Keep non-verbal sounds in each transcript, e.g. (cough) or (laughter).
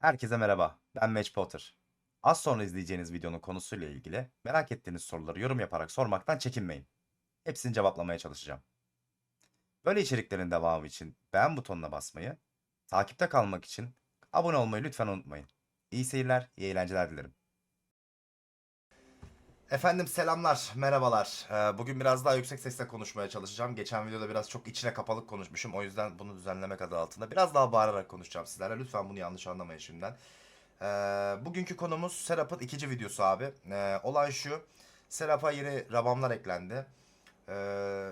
Herkese merhaba, ben Match Potter. Az sonra izleyeceğiniz videonun konusuyla ilgili merak ettiğiniz soruları yorum yaparak sormaktan çekinmeyin. Hepsini cevaplamaya çalışacağım. Böyle içeriklerin devamı için beğen butonuna basmayı, takipte kalmak için abone olmayı lütfen unutmayın. İyi seyirler, iyi eğlenceler dilerim. Efendim selamlar, merhabalar. Ee, Bugün biraz daha yüksek sesle konuşmaya çalışacağım. Geçen videoda biraz çok içine kapalık konuşmuşum. O yüzden bunu düzenlemek adı altında biraz daha bağırarak konuşacağım sizlerle. Lütfen bunu yanlış anlamayın şimdiden. Ee, Bugünkü konumuz Serap'ın ikinci videosu abi. Ee, Olay şu, Serap'a yeni rabamlar eklendi.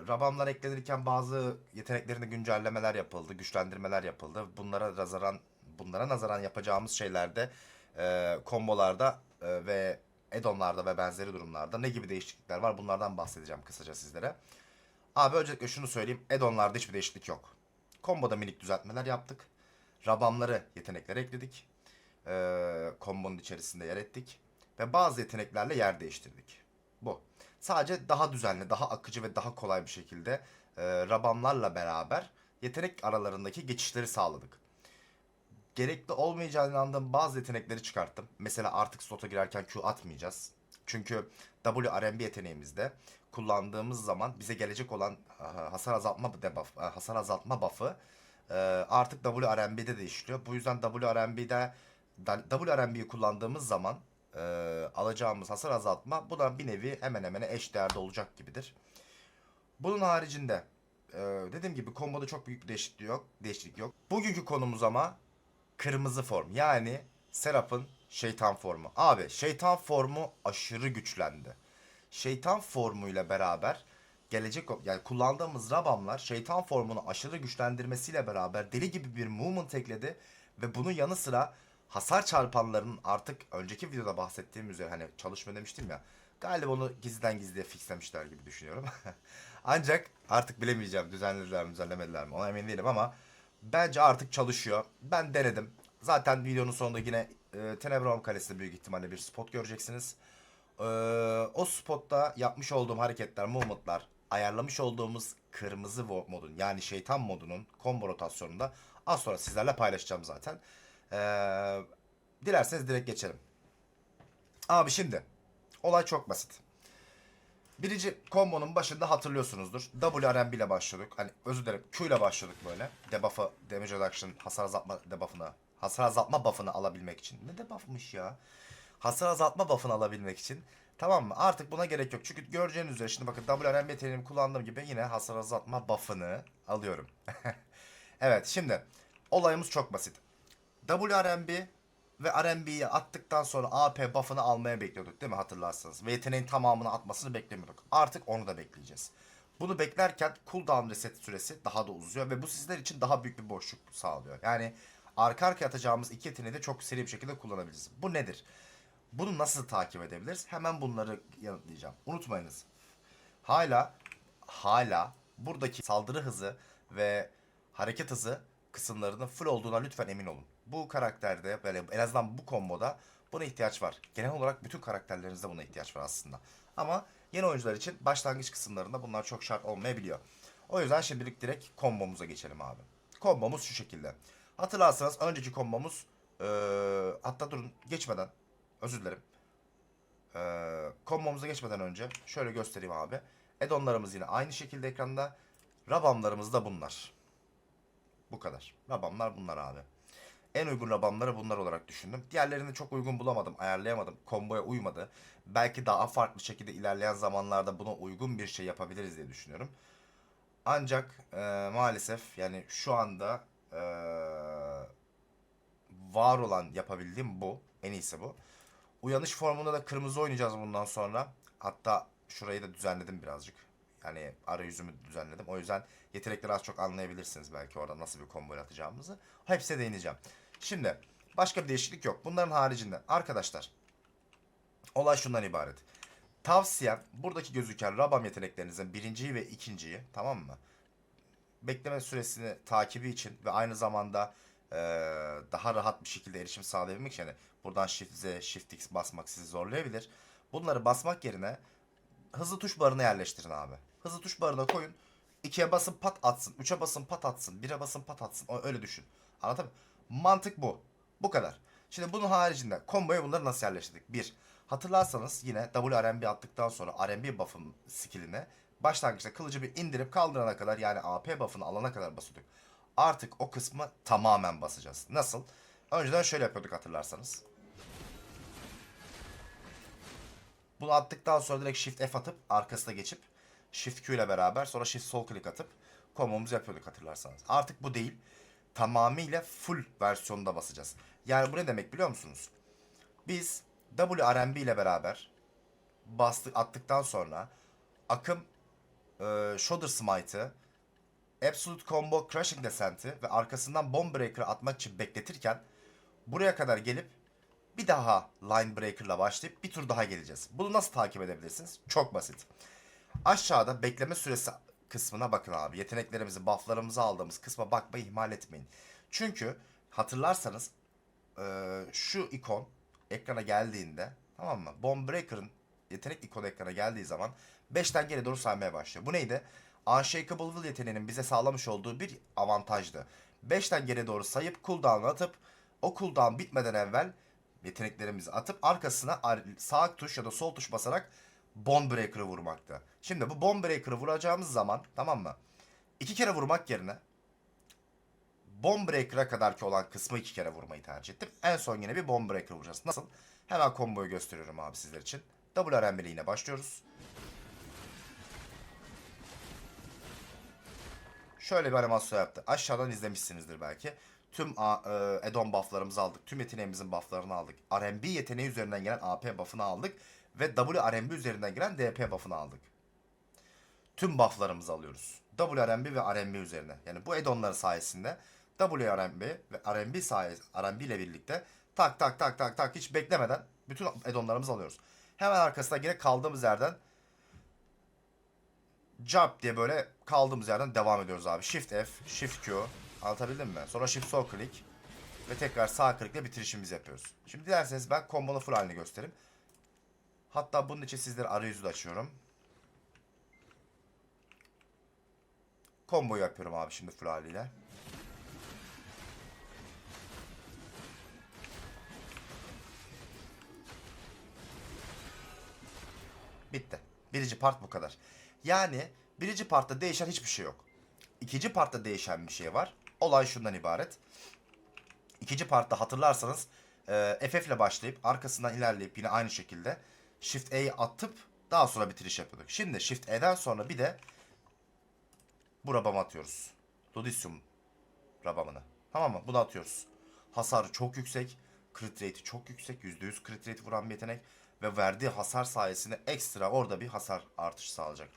Rabamlar eklenirken bazı yeteneklerinde güncellemeler yapıldı, güçlendirmeler yapıldı. Bunlara nazaran bunlara nazaran yapacağımız şeylerde, e, kombolarda e, ve add-on'larda ve benzeri durumlarda ne gibi değişiklikler var bunlardan bahsedeceğim kısaca sizlere. Abi öncelikle şunu söyleyeyim. Add-on'larda hiçbir değişiklik yok. Komboda minik düzeltmeler yaptık. Rabamları yeteneklere ekledik. Ee, kombonun içerisinde yer ettik. Ve bazı yeteneklerle yer değiştirdik. Bu. Sadece daha düzenli, daha akıcı ve daha kolay bir şekilde e, rabamlarla beraber yetenek aralarındaki geçişleri sağladık gerekli olmayacağını inandığım bazı yetenekleri çıkarttım. Mesela artık slota girerken Q atmayacağız. Çünkü WRMB yeteneğimizde kullandığımız zaman bize gelecek olan ah, hasar azaltma debuff, ah, hasar azaltma buff'ı e, artık WRMB'de de işliyor. Bu yüzden WRMB'de WRMB'yi kullandığımız zaman e, alacağımız hasar azaltma bu da bir nevi hemen hemen eş değerde olacak gibidir. Bunun haricinde e, dediğim gibi komboda çok büyük bir yok. Değişiklik yok. Bugünkü konumuz ama kırmızı form. Yani Serap'ın şeytan formu. Abi şeytan formu aşırı güçlendi. Şeytan formuyla beraber gelecek yani kullandığımız Rabamlar şeytan formunu aşırı güçlendirmesiyle beraber deli gibi bir movement ekledi ve bunun yanı sıra hasar çarpanlarının artık önceki videoda bahsettiğim üzere hani çalışma demiştim ya galiba onu gizliden gizliye fixlemişler gibi düşünüyorum. (laughs) Ancak artık bilemeyeceğim düzenlediler mi düzenlemediler mi ona emin değilim ama Bence artık çalışıyor. Ben denedim. Zaten videonun sonunda yine e, Tenebrum Kalesi'nde büyük ihtimalle bir spot göreceksiniz. E, o spotta yapmış olduğum hareketler, movement'lar, ayarlamış olduğumuz kırmızı modun yani şeytan modunun combo rotasyonunda az sonra sizlerle paylaşacağım zaten. E, dilerseniz direkt geçelim. Abi şimdi olay çok basit. Birinci kombonun başında hatırlıyorsunuzdur. WRMB ile başladık. Hani özür dilerim Q ile başladık böyle. Debuff'ı, damage reduction, hasar azaltma debuff'ını, hasar azaltma buff'ını alabilmek için. Ne debuff'mış ya? Hasar azaltma buff'ını alabilmek için. Tamam mı? Artık buna gerek yok. Çünkü göreceğiniz üzere şimdi bakın WRMB yeteneğimi kullandığım gibi yine hasar azaltma buff'ını alıyorum. (laughs) evet şimdi olayımız çok basit. WRMB ve RMB'yi attıktan sonra AP buff'ını almaya bekliyorduk değil mi hatırlarsanız. Ve tamamını atmasını beklemiyorduk. Artık onu da bekleyeceğiz. Bunu beklerken cooldown reset süresi daha da uzuyor ve bu sizler için daha büyük bir boşluk sağlıyor. Yani arka arkaya atacağımız iki yeteneği de çok seri bir şekilde kullanabiliriz. Bu nedir? Bunu nasıl takip edebiliriz? Hemen bunları yanıtlayacağım. Unutmayınız. Hala hala buradaki saldırı hızı ve hareket hızı kısımlarının full olduğuna lütfen emin olun. Bu karakterde böyle en azından bu komboda buna ihtiyaç var. Genel olarak bütün karakterlerinizde buna ihtiyaç var aslında. Ama yeni oyuncular için başlangıç kısımlarında bunlar çok şart olmayabiliyor. O yüzden şimdilik direkt kombomuza geçelim abi. Kombomuz şu şekilde. Hatırlarsanız önceki kombomuz ee, hatta durun geçmeden özür dilerim. Ee, kombomuza geçmeden önce şöyle göstereyim abi. Addonlarımız yine aynı şekilde ekranda. Rabamlarımız da bunlar. Bu kadar. Rabamlar bunlar abi. En uygun rabamları bunlar olarak düşündüm. Diğerlerini çok uygun bulamadım, ayarlayamadım. Komboya uymadı. Belki daha farklı şekilde ilerleyen zamanlarda buna uygun bir şey yapabiliriz diye düşünüyorum. Ancak e, maalesef yani şu anda e, var olan yapabildiğim bu. En iyisi bu. Uyanış formunda da kırmızı oynayacağız bundan sonra. Hatta şurayı da düzenledim birazcık. Yani arayüzümü düzenledim. O yüzden yetenekleri az çok anlayabilirsiniz belki orada nasıl bir combo atacağımızı. Hepsine değineceğim. Şimdi başka bir değişiklik yok. Bunların haricinde arkadaşlar olay şundan ibaret. Tavsiyem buradaki gözüken Rabam yeteneklerinizin birinciyi ve ikinciyi tamam mı? Bekleme süresini takibi için ve aynı zamanda eee, daha rahat bir şekilde erişim sağlayabilmek için yani buradan Shift Z, Shift X basmak sizi zorlayabilir. Bunları basmak yerine hızlı tuş barına yerleştirin abi. Hızlı tuş barına koyun. 2'ye basın pat atsın. 3'e basın pat atsın. 1'e basın pat atsın. Öyle düşün. Anladın mı? Mantık bu. Bu kadar. Şimdi bunun haricinde komboya bunları nasıl yerleştirdik? 1. Hatırlarsanız yine WRMB attıktan sonra RMB buff'ın skillini başlangıçta kılıcı bir indirip kaldırana kadar yani AP buff'ını alana kadar basıyorduk. Artık o kısmı tamamen basacağız. Nasıl? Önceden şöyle yapıyorduk hatırlarsanız. Bunu attıktan sonra direkt Shift F atıp arkasına geçip Shift Q ile beraber sonra Shift sol click atıp kombomuzu yapıyorduk hatırlarsanız. Artık bu değil. Tamamıyla full versiyonunda basacağız. Yani bu ne demek biliyor musunuz? Biz WRMB ile beraber bastık attıktan sonra akım e, Shoulder Smite'ı Absolute Combo Crushing Descent'i ve arkasından Bomb Breaker'ı atmak için bekletirken buraya kadar gelip bir daha Line Breaker'la başlayıp bir tur daha geleceğiz. Bunu nasıl takip edebilirsiniz? Çok basit. Aşağıda bekleme süresi kısmına bakın abi. Yeteneklerimizi, bufflarımızı aldığımız kısma bakmayı ihmal etmeyin. Çünkü hatırlarsanız eee, şu ikon ekrana geldiğinde tamam mı? Bomb Breaker'ın yetenek ikonu ekrana geldiği zaman 5'ten geri doğru saymaya başlıyor. Bu neydi? Unshakable Will yeteneğinin bize sağlamış olduğu bir avantajdı. 5'ten geri doğru sayıp cooldown atıp o cooldown bitmeden evvel yeteneklerimizi atıp arkasına ar- sağ tuş ya da sol tuş basarak Bone Breaker'ı vurmaktı. Şimdi bu Bone Breaker'ı vuracağımız zaman tamam mı? İki kere vurmak yerine Bomb Breaker'a kadar ki olan kısmı iki kere vurmayı tercih ettim. En son yine bir Bomb Breaker vuracağız. Nasıl? Hemen komboyu gösteriyorum abi sizler için. WRM ile yine başlıyoruz. Şöyle bir animasyon yaptı. Aşağıdan izlemişsinizdir belki. Tüm e, add-on bufflarımızı aldık. Tüm yeteneğimizin bufflarını aldık. RMB yeteneği üzerinden gelen AP buff'ını aldık. Ve WRMB üzerinden gelen DP buff'ını aldık. Tüm bufflarımızı alıyoruz. WRMB ve RMB üzerine. Yani bu add-onlar sayesinde WRMB ve RMB sayesinde RMB ile birlikte tak tak tak tak tak hiç beklemeden bütün add-onlarımızı alıyoruz. Hemen arkasına yine kaldığımız yerden jump diye böyle kaldığımız yerden devam ediyoruz abi. Shift F, Shift Q. Anlatabildim mi? Sonra Shift sol click ve tekrar sağ clickle bitirişimizi yapıyoruz. Şimdi dilerseniz ben kombonun full halini göstereyim. Hatta bunun için sizlere arayüzü de açıyorum. Komboyu yapıyorum abi şimdi full haliyle. Bitti. Birinci part bu kadar. Yani birinci partta değişen hiçbir şey yok. İkinci partta değişen bir şey var. Olay şundan ibaret. İkinci partta hatırlarsanız FF ile başlayıp arkasından ilerleyip yine aynı şekilde Shift E'yi atıp daha sonra bitiriş yapıyorduk. Şimdi Shift E'den sonra bir de bu rabamı atıyoruz. Ludicium rabamını. Tamam mı? Bunu atıyoruz. Hasarı çok yüksek. Crit rate'i çok yüksek. %100 crit rate vuran bir yetenek. Ve verdiği hasar sayesinde ekstra orada bir hasar artışı sağlayacak.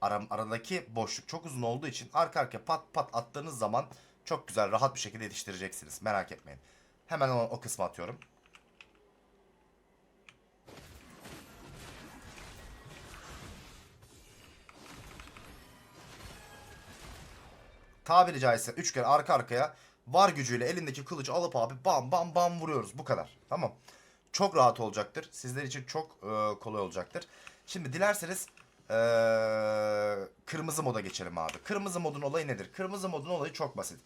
Aram, aradaki boşluk çok uzun olduğu için arka arkaya pat pat attığınız zaman çok güzel rahat bir şekilde yetiştireceksiniz. Merak etmeyin. Hemen o, o kısmı atıyorum. Tabiri caizse 3 kere arka arkaya var gücüyle elindeki kılıcı alıp abi bam bam bam vuruyoruz. Bu kadar. Tamam. Çok rahat olacaktır. Sizler için çok e, kolay olacaktır. Şimdi dilerseniz e, kırmızı moda geçelim abi. Kırmızı modun olayı nedir? Kırmızı modun olayı çok basit.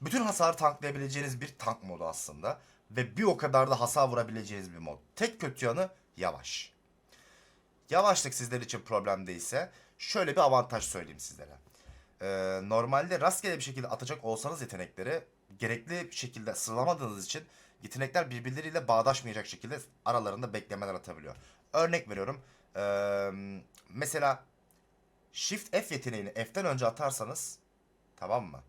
Bütün hasarı tanklayabileceğiniz bir tank modu aslında. Ve bir o kadar da hasar vurabileceğiniz bir mod. Tek kötü yanı yavaş. Yavaşlık sizler için problem değilse şöyle bir avantaj söyleyeyim sizlere. Ee, normalde rastgele bir şekilde atacak olsanız yetenekleri gerekli şekilde sıralamadığınız için yetenekler birbirleriyle bağdaşmayacak şekilde aralarında beklemeler atabiliyor. Örnek veriyorum. Ee, mesela Shift F yeteneğini F'ten önce atarsanız tamam mı?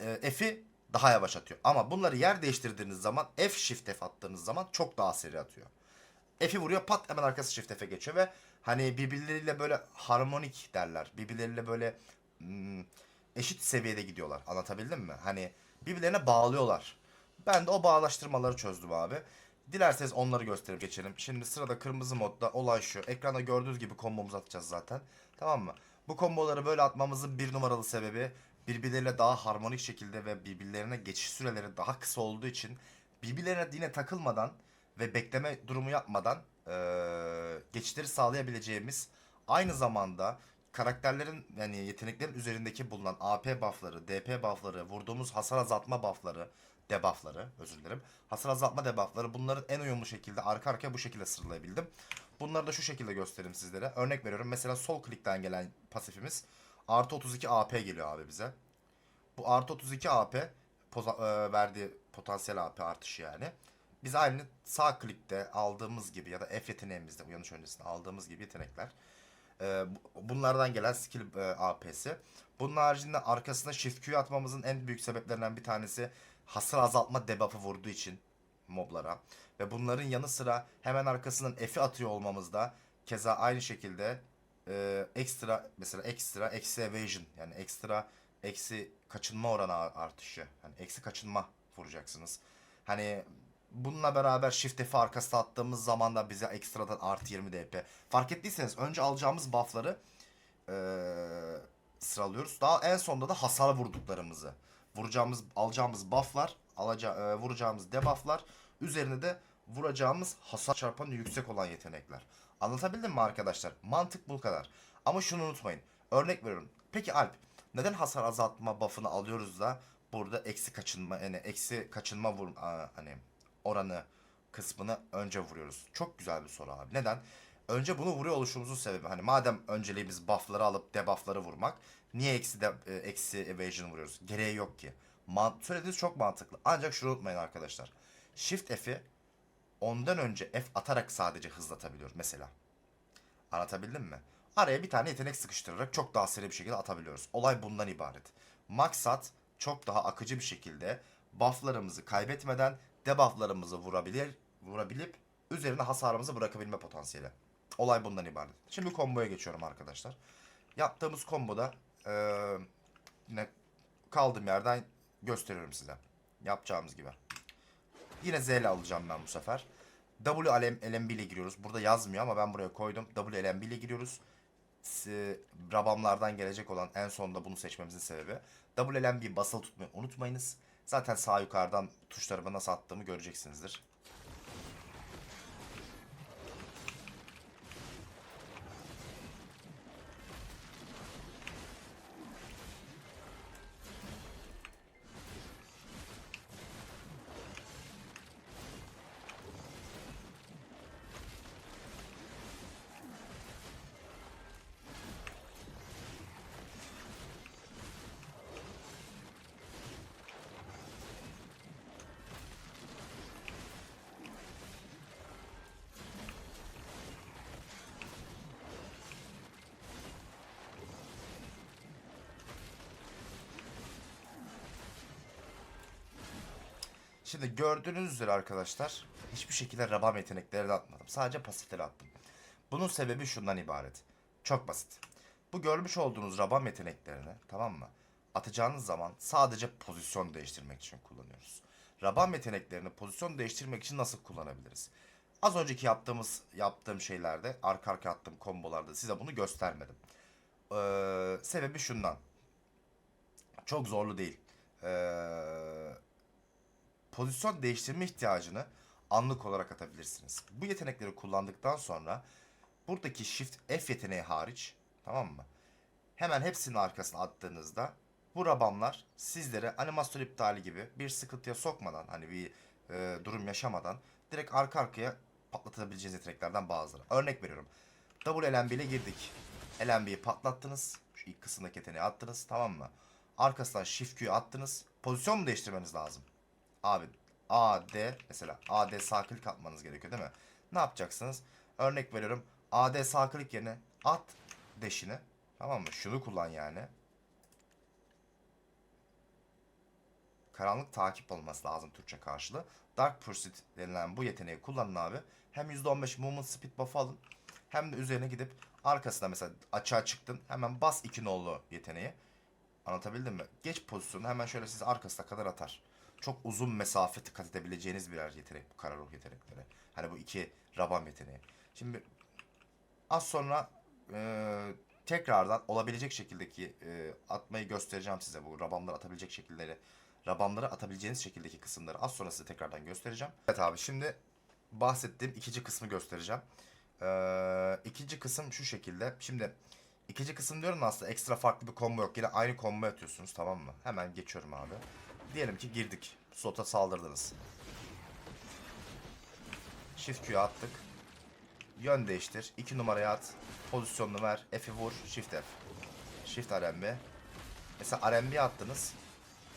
Ee, F'i daha yavaş atıyor. Ama bunları yer değiştirdiğiniz zaman F Shift F attığınız zaman çok daha seri atıyor. F'i vuruyor pat hemen arkası Shift F'e geçiyor ve hani birbirleriyle böyle harmonik derler. Birbirleriyle böyle hmm, eşit seviyede gidiyorlar. Anlatabildim mi? Hani birbirlerine bağlıyorlar. Ben de o bağlaştırmaları çözdüm abi. Dilerseniz onları gösterip geçelim. Şimdi sırada kırmızı modda olay şu. Ekranda gördüğünüz gibi kombomuzu atacağız zaten. Tamam mı? Bu komboları böyle atmamızın bir numaralı sebebi birbirleriyle daha harmonik şekilde ve birbirlerine geçiş süreleri daha kısa olduğu için birbirlerine yine takılmadan ve bekleme durumu yapmadan eee, geçişleri sağlayabileceğimiz aynı zamanda karakterlerin yani yeteneklerin üzerindeki bulunan AP buff'ları, DP buff'ları, vurduğumuz hasar azaltma buff'ları, debuffları özür dilerim. Hasar azaltma debuffları bunların en uyumlu şekilde arka arkaya bu şekilde sıralayabildim. Bunları da şu şekilde göstereyim sizlere. Örnek veriyorum. Mesela sol klikten gelen pasifimiz artı 32 AP geliyor abi bize. Bu artı 32 AP e, verdiği potansiyel AP artışı yani. Biz aynı sağ klikte aldığımız gibi ya da F yeteneğimizde uyanış öncesinde aldığımız gibi yetenekler. E, bu- bunlardan gelen skill e, AP'si. Bunun haricinde arkasına Shift Q atmamızın en büyük sebeplerinden bir tanesi hasar azaltma debuff'ı vurduğu için moblara. Ve bunların yanı sıra hemen arkasından F'i atıyor olmamız da keza aynı şekilde e, ekstra mesela ekstra eksi evasion yani ekstra eksi kaçınma oranı artışı. Hani eksi kaçınma vuracaksınız. Hani bununla beraber shift F'i arkasına attığımız zaman da bize ekstradan artı 20 DP. Fark ettiyseniz önce alacağımız buff'ları e, sıralıyoruz. Daha en sonda da hasar vurduklarımızı. Vuracağımız, alacağımız buff'lar, alaca, e, vuracağımız debuff'lar, üzerine de vuracağımız hasar çarpanı yüksek olan yetenekler. Anlatabildim mi arkadaşlar? Mantık bu kadar. Ama şunu unutmayın. Örnek veriyorum. Peki Alp, neden hasar azaltma buff'ını alıyoruz da burada eksi kaçınma yani eksi kaçınma vur hani oranı kısmını önce vuruyoruz. Çok güzel bir soru abi. Neden? Önce bunu vuruyor oluşumuzun sebebi. Hani madem önceliğimiz buff'ları alıp debuff'ları vurmak, niye eksi de, e, eksi evasion vuruyoruz? Gereği yok ki. Man söylediğiniz çok mantıklı. Ancak şunu unutmayın arkadaşlar. Shift F'i ondan önce F atarak sadece hızlatabiliyor mesela. Anlatabildim mi? Araya bir tane yetenek sıkıştırarak çok daha seri bir şekilde atabiliyoruz. Olay bundan ibaret. Maksat çok daha akıcı bir şekilde bufflarımızı kaybetmeden debufflarımızı vurabilir, vurabilip üzerine hasarımızı bırakabilme potansiyeli. Olay bundan ibaret. Şimdi komboya geçiyorum arkadaşlar. Yaptığımız komboda eee, yine kaldığım yerden gösteriyorum size. Yapacağımız gibi. Yine Z alacağım ben bu sefer. W ile giriyoruz. Burada yazmıyor ama ben buraya koydum. W ile giriyoruz. Rabamlardan gelecek olan en sonunda bunu seçmemizin sebebi. W LMB basılı tutmayı unutmayınız. Zaten sağ yukarıdan tuşlarımı nasıl attığımı göreceksinizdir. Şimdi gördüğünüz üzere arkadaşlar hiçbir şekilde rabam yetenekleri de atmadım. Sadece pasifleri attım. Bunun sebebi şundan ibaret. Çok basit. Bu görmüş olduğunuz rabam yeteneklerini tamam mı? Atacağınız zaman sadece pozisyon değiştirmek için kullanıyoruz. Rabam yeteneklerini pozisyon değiştirmek için nasıl kullanabiliriz? Az önceki yaptığımız yaptığım şeylerde arka arka attığım kombolarda size bunu göstermedim. Ee, sebebi şundan. Çok zorlu değil. Ee, pozisyon değiştirme ihtiyacını anlık olarak atabilirsiniz. Bu yetenekleri kullandıktan sonra buradaki Shift F yeteneği hariç tamam mı? Hemen hepsinin arkasına attığınızda bu rabamlar sizlere animasyon iptali gibi bir sıkıntıya sokmadan hani bir e, durum yaşamadan direkt arka arkaya patlatabileceğiniz yeteneklerden bazıları. Örnek veriyorum. Double LMB ile girdik. LMB'yi patlattınız. Şu ilk kısımdaki yeteneği attınız tamam mı? Arkasından Shift Q'yu attınız. Pozisyon mu değiştirmeniz lazım? Abi AD mesela AD sağ klik atmanız gerekiyor değil mi? Ne yapacaksınız? Örnek veriyorum. AD sağ yerine at deşini. Tamam mı? Şunu kullan yani. Karanlık takip olması lazım Türkçe karşılığı. Dark Pursuit denilen bu yeteneği kullanın abi. Hem %15 movement speed buff'ı alın. Hem de üzerine gidip arkasına mesela açığa çıktın. Hemen bas 2 nolu yeteneği. Anlatabildim mi? Geç pozisyonu hemen şöyle sizi arkasına kadar atar. Çok uzun mesafe kat edebileceğiniz birer yetenek bu kara ruh yetenekleri. Hani bu iki rabam yeteneği. Şimdi az sonra e, tekrardan olabilecek şekildeki e, atmayı göstereceğim size bu rabamları atabilecek şekilleri. Rabamları atabileceğiniz şekildeki kısımları az sonra size tekrardan göstereceğim. Evet abi şimdi bahsettiğim ikinci kısmı göstereceğim. Ee, ikinci kısım şu şekilde. Şimdi ikinci kısım diyorum da aslında ekstra farklı bir combo yok. Yine aynı combo atıyorsunuz tamam mı? Hemen geçiyorum abi. Diyelim ki girdik. Slota saldırdınız. Shift Q'ya attık. Yön değiştir. 2 numaraya at. Pozisyonunu ver. F'i vur. Shift F. Shift RMB. Mesela RMB attınız.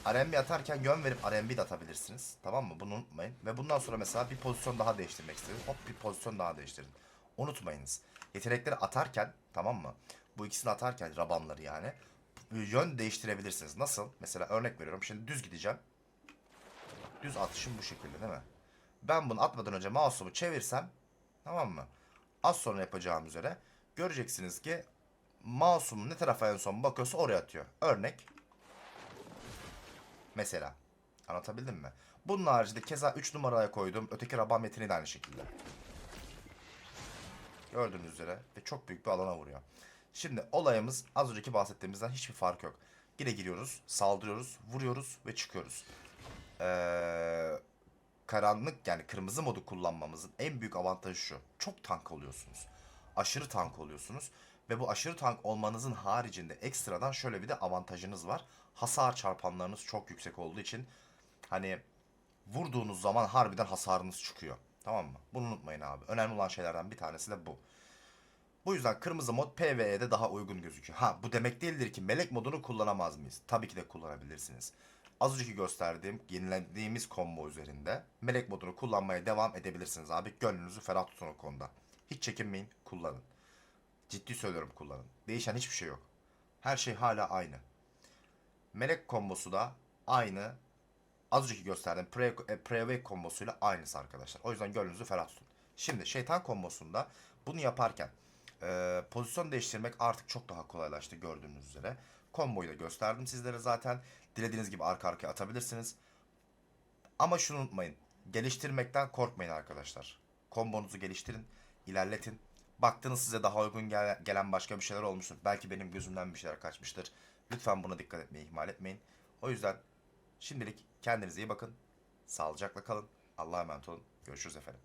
RMB atarken yön verip RMB de atabilirsiniz. Tamam mı? Bunu unutmayın. Ve bundan sonra mesela bir pozisyon daha değiştirmek istedim. Hop bir pozisyon daha değiştirin. Unutmayınız. Yetenekleri atarken tamam mı? Bu ikisini atarken rabamları yani. Yön değiştirebilirsiniz. Nasıl? Mesela örnek veriyorum. Şimdi düz gideceğim. Düz atışım bu şekilde değil mi? Ben bunu atmadan önce mouse'umu çevirsem tamam mı? Az sonra yapacağım üzere göreceksiniz ki mouse'um ne tarafa en son bakıyorsa oraya atıyor. Örnek Mesela. Anlatabildim mi? Bunun haricinde keza 3 numaraya koyduğum öteki rabam metini de aynı şekilde. Gördüğünüz üzere ve çok büyük bir alana vuruyor. Şimdi olayımız az önceki bahsettiğimizden hiçbir fark yok. Yine giriyoruz, saldırıyoruz, vuruyoruz ve çıkıyoruz. Ee, karanlık yani kırmızı modu kullanmamızın en büyük avantajı şu. Çok tank oluyorsunuz. Aşırı tank oluyorsunuz. Ve bu aşırı tank olmanızın haricinde ekstradan şöyle bir de avantajınız var. Hasar çarpanlarınız çok yüksek olduğu için hani vurduğunuz zaman harbiden hasarınız çıkıyor. Tamam mı? Bunu unutmayın abi. Önemli olan şeylerden bir tanesi de bu. Bu yüzden kırmızı mod PvE'de daha uygun gözüküyor. Ha bu demek değildir ki melek modunu kullanamaz mıyız? Tabii ki de kullanabilirsiniz. Az önceki gösterdiğim, yenilediğimiz combo üzerinde melek modunu kullanmaya devam edebilirsiniz abi. Gönlünüzü ferah tutun o konuda. Hiç çekinmeyin, kullanın. Ciddi söylüyorum kullanın. Değişen hiçbir şey yok. Her şey hala aynı. Melek kombosu da aynı. Az önceki gösterdiğim pre, e, pre kombosuyla aynısı arkadaşlar. O yüzden gönlünüzü ferah tutun. Şimdi şeytan kombosunda bunu yaparken e, pozisyon değiştirmek artık çok daha kolaylaştı gördüğünüz üzere. Komboyu da gösterdim sizlere zaten. Dilediğiniz gibi arka arkaya atabilirsiniz. Ama şunu unutmayın. Geliştirmekten korkmayın arkadaşlar. Kombonuzu geliştirin, ilerletin. Baktınız size daha uygun gel- gelen başka bir şeyler olmuştur. Belki benim gözümden bir şeyler kaçmıştır. Lütfen buna dikkat etmeyi ihmal etmeyin. O yüzden şimdilik kendinize iyi bakın. Sağlıcakla kalın. Allah'a emanet olun. Görüşürüz efendim.